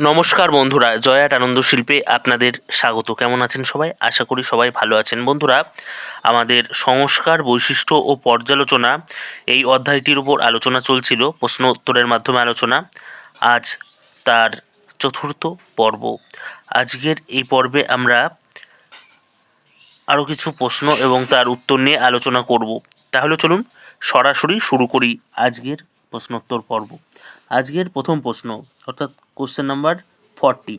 নমস্কার বন্ধুরা জয়াট আনন্দ শিল্পে আপনাদের স্বাগত। কেমন আছেন সবাই? আশা করি সবাই ভালো আছেন। বন্ধুরা, আমাদের সংস্কার বৈশিষ্ট্য ও পর্যালোচনা এই অধ্যায়টির উপর আলোচনা চলছিল, প্রশ্ন উত্তরের মাধ্যমে আলোচনা। আজ তার চতুর্থ পর্ব। আজকের এই পর্বে আমরা আরও কিছু প্রশ্ন এবং তার উত্তর নিয়ে আলোচনা করব। তাহলে চলুন সরাসরি শুরু করি আজকের প্রশ্নোত্তর পর্ব। আজকের প্রথম প্রশ্ন, অর্থাৎ কোশ্চেন নাম্বার ফর্টি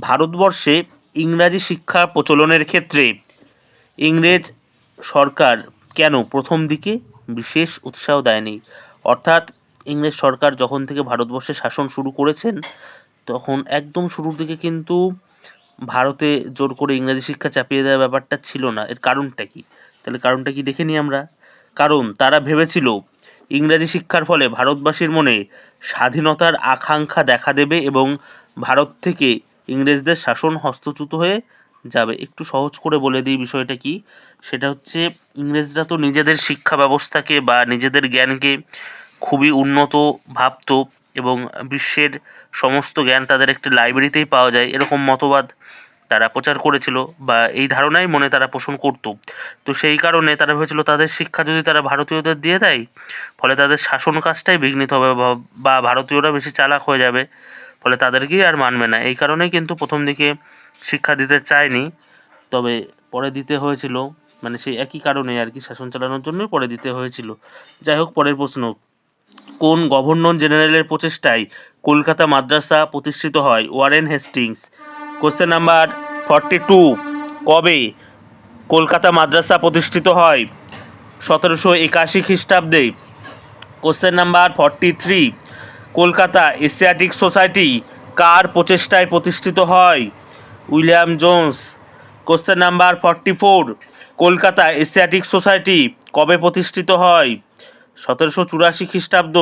ভারতবর্ষে ইংরাজি শিক্ষা প্রচলনের ক্ষেত্রে ইংরেজ সরকার কেন প্রথম দিকে বিশেষ উৎসাহ দেয়নি? অর্থাৎ ইংরেজ সরকার যখন থেকে ভারতবর্ষে শাসন শুরু করেছেন, তখন একদম শুরুর দিকে কিন্তু ভারতে জোর করে ইংরাজি শিক্ষা চাপিয়ে দেওয়ার ব্যাপারটা ছিল না। এর কারণটা কি? তাহলে কারণটা কি দেখে নিই আমরা? কারণ তারা ভেবেছিল ইংরাজি শিক্ষার ফলে ভারতবাসীর মনে স্বাধীনতার আকাঙ্ক্ষা দেখা দেবে এবং ভারত থেকে ইংরেজদের শাসন হস্তচ্যুত হয়ে যাবে। একটু সহজ করে বলে দিই বিষয়টা কি? সেটা হচ্ছে, ইংরেজরা তো নিজেদের শিক্ষা ব্যবস্থাকে বা নিজেদের জ্ঞানকে খুবই উন্নত ভাবত এবং বিশ্বের সমস্ত জ্ঞান তাদের একটি লাইব্রেরিতেই পাওয়া যায়। এরকম মতবাদ তারা প্রচার করেছিল বা এই ধারণাই মনে তারা পোষণ করত। তো সেই কারণে তারা ভেবেছিল তাদের শিক্ষা যদি তারা ভারতীয়দের দিয়ে দেয়, ফলে তাদের শাসন কাজটাই বিঘ্নিত হবে বা- ভারতীয়রা বেশি চালাক হয়ে যাবে, ফলে তাদেরকেই আর মানবে না। এই কারণেই কিন্তু প্রথম দিকে শিক্ষা দিতে চায়নি, তবে পরে দিতে হয়েছিল মানে সেই একই কারণে আর কি শাসন চালানোর জন্যই পরে দিতে হয়েছিল। যাই হোক, পরের প্রশ্ন। কোন গভর্নর জেনারেলের প্রচেষ্টায় কলকাতা মাদ্রাসা প্রতিষ্ঠিত হয়? Warren Hastings. Question number forty two কবে কলকাতা মাদ্রাসা প্রতিষ্ঠিত হয়? সতেরোশো একাশি খ্রিস্টাব্দে। Question number forty three Kolkata Asiatic society কার প্রচেষ্টায় প্রতিষ্ঠিত হয়? William Jones. Question number forty four Kolkata Asiatic society কবে প্রতিষ্ঠিত হয়? সতেরোশো চুরাশি খ্রিস্টাব্দ।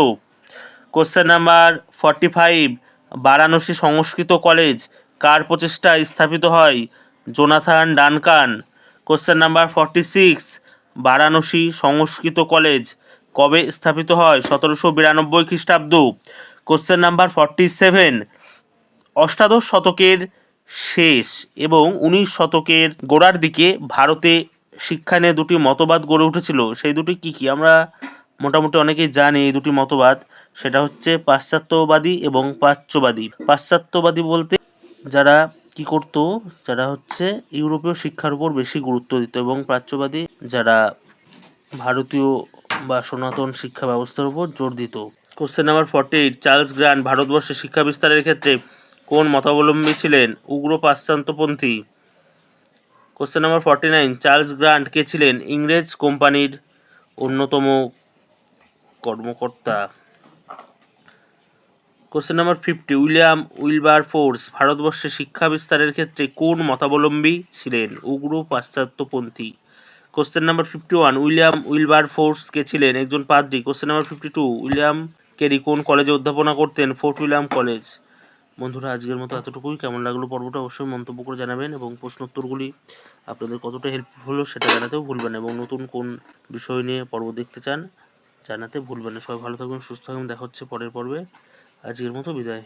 Question number forty five Varanasi Sanskrit college কার প্রচেষ্টায় স্থাপিত হয়? Jonathan Duncan. Question number forty six, Varanasi Sanskrit college কবে স্থাপিত হয়? সতেরোশো বিরানব্বই খ্রিস্টাব্দ। কোশ্চেন নাম্বার ফর্টি সেভেন, অষ্টাদশ শতকের শেষ এবং উনিশ শতকের গোড়ার দিকে ভারতে শিক্ষা নিয়ে দুটি মতবাদ গড়ে উঠেছিল। সেই দুটি কি কি? আমরা মোটামুটি অনেকেই জানি এই দুটি মতবাদ। সেটা হচ্ছে পাশ্চাত্যবাদী এবং প্রাচ্যবাদী পাশ্চাত্যবাদী বলতে যারা কি করতো, যারা হচ্ছে ইউরোপীয় শিক্ষার উপর বেশি গুরুত্ব দিত এবং প্রাচ্যবাদী যারা ভারতীয় বা সনাতন শিক্ষা ব্যবস্থার উপর জোর দিত। Question number forty eight Charles Grant ভারতবর্ষে শিক্ষা বিস্তারের ক্ষেত্রে কোন মতাবলম্বী ছিলেন? উগ্র পাশ্চাত্যপন্থী। Question number forty nine Charles Grant কে ছিলেন ইংরেজ কোম্পানির অন্যতম কর্মকর্তা? Question number fifty William Wilberforce ভারতবর্ষে শিক্ষা বিস্তারের ক্ষেত্রে কোন মতাবলম্বী ছিলেন? উগ্র পাশ্চাত্যপন্থী। Question number fifty one William Wilberforce কে ছিলেন? একজন পাদ্রী। Question number fifty two William Carey কোন কলেজে অধ্যাপনা করতেন? ফোর্ট উইলিয়াম কলেজ বন্ধুরা, আজকের মতো এতটুকুই। কেমন লাগল পর্বটা অবশ্যই মন্তব্য করে জানাবেন এবং প্রশ্নোত্তরগুলি আপনাদের কতটা হেল্পফুল হলো সেটা জানাতেও ভুলবেন এবং নতুন কোন বিষয় নিয়ে পর্ব দেখতে চান, জানাতে ভুলবেন না। সবাই ভালো থাকবেন সুস্থ থাকবেন দেখা হচ্ছে পরের পর্বে। আজকের মতো বিদায়।